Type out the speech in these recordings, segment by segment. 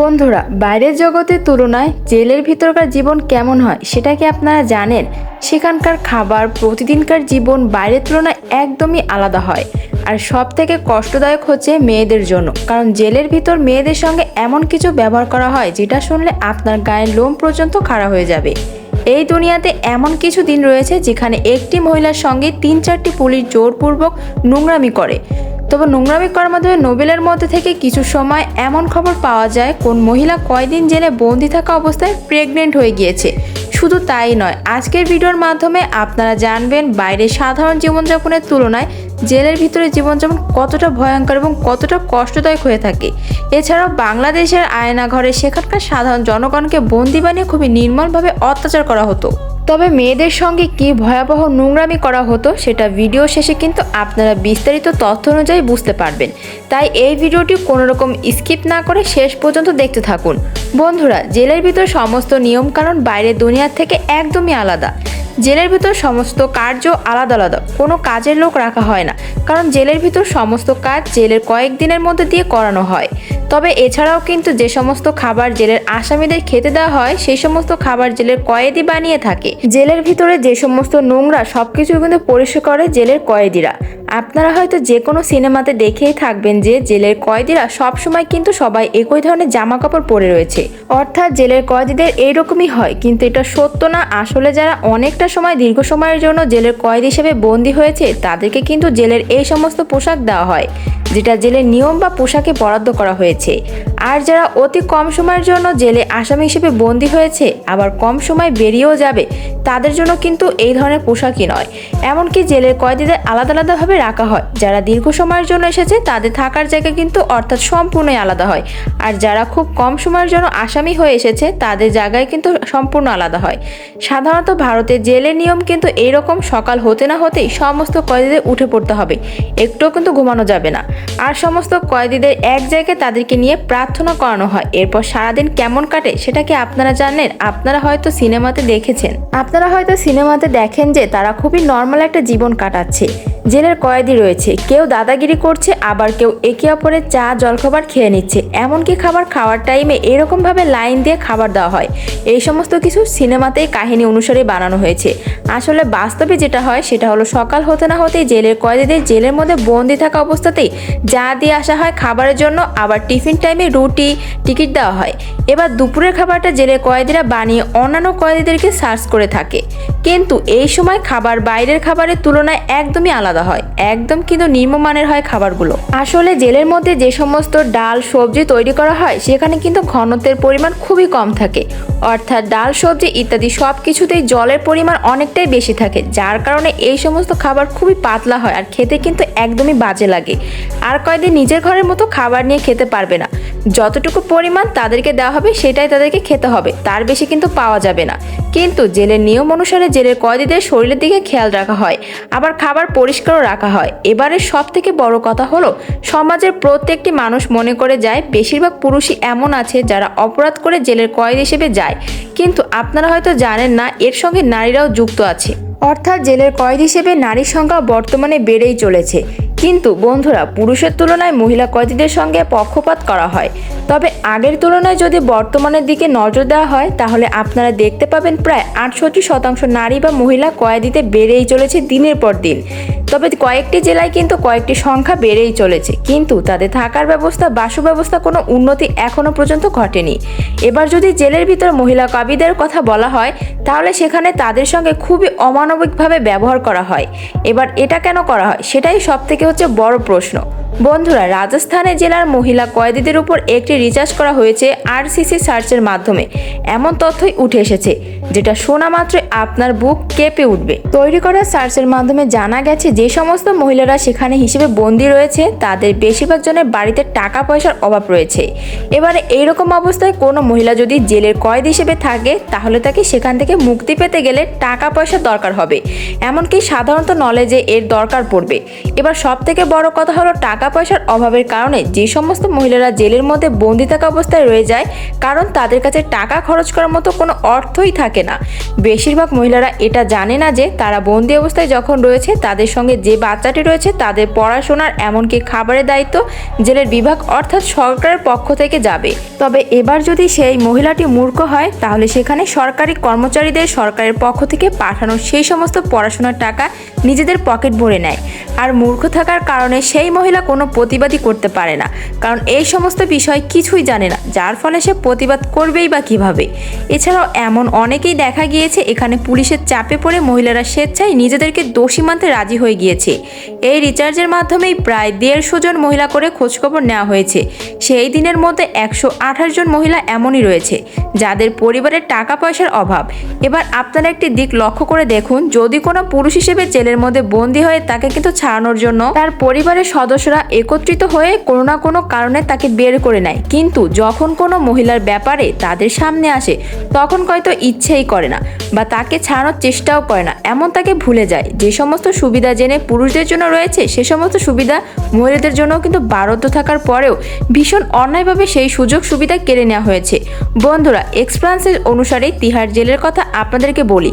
বন্ধুরা, বাইরের জগতের তুলনায় জেলের ভিতরকার জীবন কেমন হয় সেটা কি আপনারা জানেন? সেখানকার খাবার, প্রতিদিনকার জীবন বাইরের তুলনায় একদমই আলাদা হয়। আর সব থেকে কষ্টদায়ক হচ্ছে মেয়েদের জন্য, কারণ জেলের ভিতর মেয়েদের সঙ্গে এমন কিছু ব্যবহার করা হয় যেটা শুনলে আপনার গায়ের লোম পর্যন্ত খাড়া হয়ে যাবে। এই দুনিয়াতে এমন কিছু দিন রয়েছে যেখানে একটি মহিলার সঙ্গে তিন চারটি পুলিশ জোরপূর্বক নোংরামি করে। তবে নোংরামি করার মাধ্যমে নোবেলের মধ্যে থেকে কিছু সময় এমন খবর পাওয়া যায়, কোন মহিলা কয়দিন জেলে বন্দি থাকা অবস্থায় প্রেগনেন্ট হয়ে গিয়েছে। শুধু তাই নয়, আজকের ভিডিওর মাধ্যমে আপনারা জানবেন বাইরে সাধারণ জীবনযাপনের তুলনায় জেলের ভিতরে জীবনযাপন কতটা ভয়ঙ্কর এবং কতটা কষ্টদায়ক হয়ে থাকে। এছাড়াও বাংলাদেশের আয়নাঘরে সেখানকার সাধারণ জনগণকে বন্দি বানিয়ে খুবই নির্মলভাবে অত্যাচার করা হতো। তবে মেয়েদের সঙ্গে কি ভয়াবহ নোংরামি করা হতো সেটা ভিডিও শেষে কিন্তু আপনারা বিস্তারিত তথ্য অনুযায়ী বুঝতে পারবেন। তাই এই ভিডিওটি কোনো রকম স্কিপ না করে শেষ পর্যন্ত দেখতে থাকুন। বন্ধুরা, জেলের ভিতর সমস্ত নিয়মকানুন বাইরের দুনিয়ার থেকে একদমই আলাদা। জেলের ভিতর সমস্ত কার্য আলাদা আলাদা, কোনো কাজের লোক রাখা হয় না। কারণ জেলের ভিতর সমস্ত কাজ জেলের কয়েকদিনের মধ্যে দিয়ে করানো হয়। তবে এছাড়াও কিন্তু যে সমস্ত খাবার জেলের আসামিদের খেতে দেওয়া হয়, সেই সমস্ত খাবার জেলের কয়েদি বানিয়ে থাকে। জেলের ভিতরে যে সমস্ত নোংরা সবকিছু কিন্তু পরিষ্কার করে জেলের কয়েদিরা। আপনারা হয়তো যে কোনো সিনেমাতে দেখেই থাকবেন যে জেলের কয়েদিরা সবসময় কিন্তু সবাই একই ধরনের জামা কাপড় পরে রয়েছে। অর্থাৎ জেলের কয়েদিদের এইরকমই হয়, কিন্তু এটা সত্য না। আসলে যারা অনেকটা সময়, দীর্ঘ সময়ের জন্য জেলের কয়েদি হিসেবে বন্দী হয়েছে, তাদেরকে কিন্তু জেলের এই সমস্ত পোশাক দেওয়া হয়। যেটা জেলের নিয়ম বা পোশাকে বরাদ্দ করা হয়েছে। আর যারা অতি কম সময়ের জন্য জেলে আসামি হিসেবে বন্দী হয়েছে, আবার কম সময় বেরিয়েও যাবে, তাদের জন্য কিন্তু এই ধরনের পোশাকই নয়। এমনকি জেলের কয়েদিদের আলাদা আলাদাভাবে রাখা হয়। যারা দীর্ঘ সময়ের জন্য এসেছে, তাদের থাকার জায়গা কিন্তু অর্থাৎ সম্পূর্ণই আলাদা হয়। আর যারা খুব কম সময়ের জন্য আসামি হয়ে এসেছে, তাদের জায়গায় কিন্তু সম্পূর্ণ আলাদা হয়। সাধারণত ভারতে জেলের নিয়ম কিন্তু এইরকম সকাল হতে না হতেই সমস্ত কয়েদিদের উঠে পড়তে হবে। একটুও কিন্তু ঘুমানো যাবে না। আর সমস্ত কয়েদিদের এক জায়গায় তাদেরকে নিয়ে প্রার্থনা করানো হয়। এরপর সারাদিন কেমন কাটে সেটা কি আপনারা জানেন আপনারা হয়তো সিনেমাতে দেখেছেন। আপনারা হয়তো সিনেমাতে দেখেন যে তারা খুবই নর্মাল একটা জীবন কাটাচ্ছে। জেলের কয়েদি রয়েছে। কেউ দাদাগিরি করছে, আবার কেউ একে অপরের চা, জলখাবার খেয়ে নিচ্ছে। এমনকি খাবার খাওয়ার টাইমে এরকমভাবে লাইন দিয়ে খাবার দেওয়া হয়। এই সমস্ত কিছু সিনেমাতেই কাহিনী অনুসারে বানানো হয়েছে। আসলে বাস্তবে যেটা হয়, সেটা হলো সকাল হতে না হতেই জেলের কয়েদিদের জেলের মধ্যে বন্দি থাকা অবস্থাতেই যা দিয়ে আসা হয় খাবারের জন্য, আবার টিফিন টাইমে রুটি, টিকিট দেওয়া হয়। এবার দুপুরের খাবারটা জেলের কয়েদিরা বানিয়ে অন্যান্য কয়েদিদেরকে সার্চ করে থাকে। কিন্তু এই সময় খাবার বাইরের খাবারের তুলনায় একদমই আলাদা। হয়। একদম কিন্তু নিম্নমানের হয় খাবারগুলো। আসলে জেলের মধ্যে যে সমস্ত ডাল, সবজি তৈরি করা হয়, সেখানে কিন্তু ঘনত্বের পরিমাণ খুবই কম থাকে। অর্থাৎ ডাল, সবজি ইত্যাদি সব কিছুতেই জলের পরিমাণ অনেকটাই বেশি থাকে, যার কারণে এই সমস্ত খাবার খুবই পাতলা হয় আর খেতে কিন্তু একদমই বাজে লাগে। আর কয়েকদিন নিজের ঘরের মতো খাবার নিয়ে খেতে পারবে না। যতটুকু পরিমাণ তাদেরকে দেওয়া হবে, সেটাই তাদেরকে খেতে হবে। তার বেশি কিন্তু পাওয়া যাবে না। কিন্তু জেলের নিয়ম অনুসারে জেলের কয়েদিদের শরীরের দিকে খেয়াল রাখা হয়, আবার খাবার পরিষ্কারও রাখা হয়। এবারে সব থেকে বড় কথা হলো, সমাজের প্রত্যেকটি মানুষ মনে করে যায়, বেশিরভাগ পুরুষই এমন আছে যারা অপরাধ করে জেলের কয়েদ হিসেবে যায়। কিন্তু আপনারা হয়তো জানেন না, এর সঙ্গে নারীরাও যুক্ত আছে। অর্থাৎ জেলের কয়েদ হিসেবে নারীর সংখ্যা বর্তমানে বেড়েই চলেছে। কিন্তু বন্ধুরা, পুরুষের তুলনায় মহিলা কয়েদিদের সঙ্গে পক্ষপাত করা হয়। তবে আগের তুলনায় যদি বর্তমানের দিকে নজর দেওয়া হয়, তাহলে আপনারা দেখতে পাবেন প্রায় আটষট্টি শতাংশ নারী বা মহিলা কয়েদিতে বেড়েই চলেছে দিনের পর দিন। তবে কয়েকটি জেলায় কিন্তু কয়েকটি সংখ্যা বেড়েই চলেছে, কিন্তু তাদের থাকার ব্যবস্থা, বাসু ব্যবস্থা কোনো উন্নতি এখনও পর্যন্ত ঘটেনি। এবার যদি জেলের ভিতর মহিলা কবিদের কথা বলা হয়, তাহলে সেখানে তাদের সঙ্গে খুবই অমানবিকভাবে ব্যবহার করা হয়। এবার এটা কেন করা হয়, সেটাই সব থেকে হচ্ছে বড় প্রশ্ন। বন্ধুরা রাজস্থানে জেলার মহিলা কয়েদিদের উপর একটি রিচার্জ করা হয়েছে আরসিসি সার্চের মাধ্যমে। এমন তথ্যই উঠে এসেছে, যেটা শোনা মাত্রই আপনার বুক কেঁপে উঠবে। তৈরি করা সার্চের মাধ্যমে জানা গেছে, যে সমস্ত মহিলারা সেখানে হিসেবে বন্দি রয়েছে, তাদের বেশিরভাগ জনের বাড়িতে টাকা পয়সার অভাব রয়েছে। এবারে এইরকম অবস্থায় কোনো মহিলা যদি জেলের কয়েদ হিসেবে থাকে, তাহলে তাকে সেখান থেকে মুক্তি পেতে গেলে টাকা পয়সা দরকার হবে। এমনকি সাধারণত নলেজে এর দরকার পড়বে। এবার সব থেকে বড় কথা হলো, টাকা টাকা পয়সার অভাবের কারণে যে সমস্ত মহিলারা জেলের মধ্যে বন্দি থাকা অবস্থায় রয়ে যায়, কারণ তাদের কাছে টাকা খরচ করার মতো কোনো অর্থই থাকে না। বেশিরভাগ মহিলারা এটা জানে না যে তারা বন্দি অবস্থায় যখন রয়েছে, তাদের সঙ্গে যে বাচ্চাটি রয়েছে, তাদের পড়াশোনার এমনকি খাবারের দায়িত্ব জেলের বিভাগ অর্থাৎ সরকারের পক্ষ থেকে যাবে। তবে এবার যদি সেই মহিলাটি মূর্খ হয়, তাহলে সেখানে সরকারি কর্মচারীদের সরকারের পক্ষ থেকে পাঠানো সেই সমস্ত পড়াশোনার টাকা নিজেদের পকেট ভরে নেয়। আর মূর্খ থাকার কারণে সেই মহিলা কোনো প্রতিবাদই করতে পারে না। কারণ এই সমস্ত বিষয় কিছুই জানে না, যার ফলে সে প্রতিবাদ করবেই বা কীভাবে। এছাড়াও এমন অনেকেই দেখা গিয়েছে, এখানে পুলিশের চাপে পড়ে মহিলারা স্বেচ্ছায় নিজেদেরকে দোষী মানতে রাজি হয়ে গিয়েছে। এই রিচার্জের মাধ্যমেই প্রায় দেড়শো জন মহিলা করে খোঁজখবর নেওয়া হয়েছে। সেই দিনের মধ্যে একশো আঠাশ জন মহিলা এমনই রয়েছে, যাদের পরিবারের টাকা পয়সার অভাব। এবার আপনারা একটি দিক লক্ষ্য করে দেখুন, যদি কোনো পুরুষ হিসেবে জেলের মধ্যে বন্দী হয়ে তাকে কিন্তু ছাড়ানোর জন্য তার পরিবারের সদস্যরা একত্রিত হয়ে কোনো না কোনো কারণে তাকে বের করে নেয়। কিন্তু যখন কোনো মহিলার ব্যাপারে তাদের সামনে আসে, তখন হয়তো ইচ্ছেই করে না বা তাকে ছাড়ানোর চেষ্টাও করে না। এমন তাকে ভুলে যায়। যে সমস্ত সুবিধা জেনে পুরুষদের জন্য রয়েছে, সে সমস্ত সুবিধা মহিলাদের জন্য কিন্তু বারদ্ধ থাকার পরেও ভীষণ অন্যায়ভাবে সেই সুযোগ সুবিধা কেড়ে নেওয়া হয়েছে। বন্ধুরা এক্সপ্রান্সের অনুসারে তিহার জেলের কথা আপনাদেরকে বলি।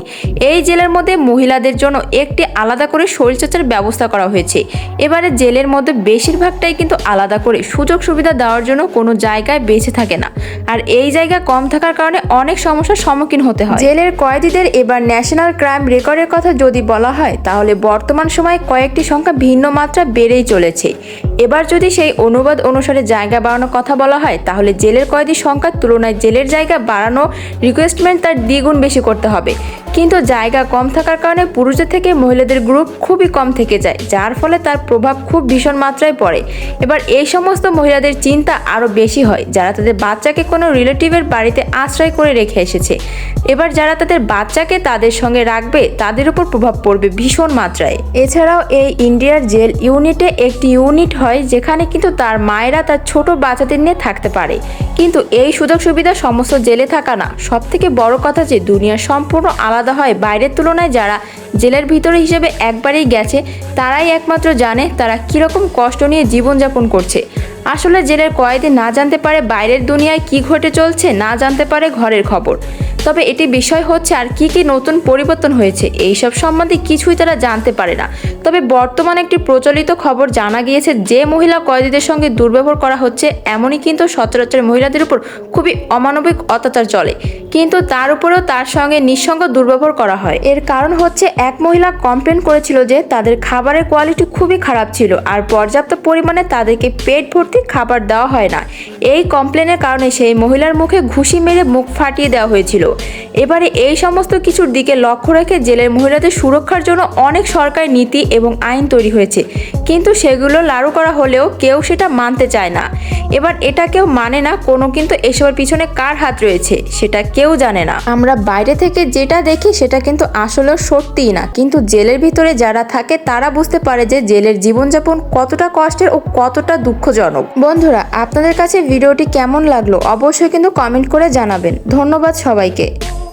এই জেলের মধ্যে মহিলাদের জন্য একটি আলাদা করে শরীরচর্চার ব্যবস্থা করা হয়েছে। এবারে জেলের মধ্যে বেশিরভাগটাই কিন্তু আলাদা করে সুযোগ সুবিধা দেওয়ার জন্য কোনো জায়গায় বেঁচে থাকে না। আর এই জায়গা কম থাকার কারণে অনেক সমস্যার সম্মুখীন হতে হয়। জেলের কয়েদিদের এবার ন্যাশনাল ক্রাইম রেকর্ডের কথা যদি বলা হয়, তাহলে বর্তমান সময়ে কয়েকটি সংখ্যা ভিন্ন মাত্রা বেড়েই চলেছে। এবার যদি সেই অনুবাদ অনুসারে জায়গা বাড়ানোর কথা বলা হয়, তাহলে জেলের কয়েদির সংখ্যার তুলনায় জেলের জায়গা বাড়ানো রিকোয়েস্টমেন্ট তার দ্বিগুণ বেশি করতে হবে। কিন্তু জায়গা কম থাকার কারণে পুরুষদের থেকে মহিলাদের গ্রুপ খুবই কম থেকে যায়, যার ফলে তার প্রভাব খুব ভীষণ মাত্রায় পড়ে। এবার এই সমস্ত মহিলাদের চিন্তা আরও বেশি হয়, যারা তাদের বাচ্চাকে কোনো রিলেটিভের বাড়িতে আশ্রয় করে রেখে এসেছে। এবার যারা তাদের বাচ্চাকে তাদের সঙ্গে রাখবে, তাদের উপর প্রভাব পড়বে ভীষণ মাত্রায়। এছাড়াও এই ইন্ডিয়ার জেল ইউনিটে একটি ইউনিট হয় যেখানে কিন্তু তার মায়েরা তার ছোট বাচ্চাদের নিয়ে থাকতে পারে। কিন্তু এই সুযোগ সুবিধা সমস্ত জেলে থাকা না। সব থেকে বড় কথা যে দুনিয়া সম্পূর্ণ আলাদা হয় বাইরের তুলনায় যারা জেলের ভিতরে হিসেবে একবারেই গেছে, তারাই একমাত্র জানে তারা কীরকম কষ্ট নিয়ে জীবনযাপন করছে। আসলে জেলের কয়েদি না জানতে পারে বাইরের দুনিয়ায় কি ঘটে চলছে, না জানতে পারে ঘরের খবর। তবে এটি বিষয় হচ্ছে আর কি কি নতুন পরিবর্তন হয়েছে। এইসব সম্বন্ধে কিছুই তারা জানতে পারে না। তবে বর্তমানে একটি প্রচলিত খবর জানা গিয়েছে যে মহিলা কয়েদিদের সঙ্গে দুর্ব্যবহার করা হচ্ছে, এমনই কিন্তু সচরাচর মহিলাদের উপর খুবই অমানবিক অত্যাচার চলে। কিন্তু তার উপরেও তার সঙ্গে নিঃসঙ্গ দুর্ব্যবহার করা হয়। এর কারণ হচ্ছে এক মহিলা কমপ্লেন করেছিল যে তাদের খাবারের কোয়ালিটি খুবই খারাপ ছিল আর পর্যাপ্ত পরিমাণে তাদেরকে পেট ভর্তি খাবার দেওয়া হয় না। এই কমপ্লেনের কারণে সেই মহিলার মুখে ঘুষি মেরে মুখ ফাটিয়ে দেওয়া হয়েছিল। এবারে এই সমস্ত কিছুর দিকে লক্ষ্য রেখে জেলের মহিলাদের সুরক্ষার জন্য অনেক সরকারি নীতি এবং আইন তৈরি হয়েছে। কিন্তু সেগুলো লাড়ু করা হলেও কেউ সেটা মানতে চায় না। এবার এটা কেউ মানে না, কোনো কিন্তু এসবের পিছনে কার হাত রয়েছে, সেটা কেউ জানে না। আমরা বাইরে থেকে যেটা দেখি, সেটা কিন্তু আসলেও সত্যিই না। কিন্তু জেলের ভিতরে যারা থাকে, তারা বুঝতে পারে যে জেলের জীবনযাপন কতটা কষ্টের ও কতটা দুঃখজনক। বন্ধুরা, আপনাদের কাছে ভিডিওটি কেমন লাগল, অবশ্যই কিন্তু কমেন্ট করে জানাবেন। ধন্যবাদ সবাইকে। que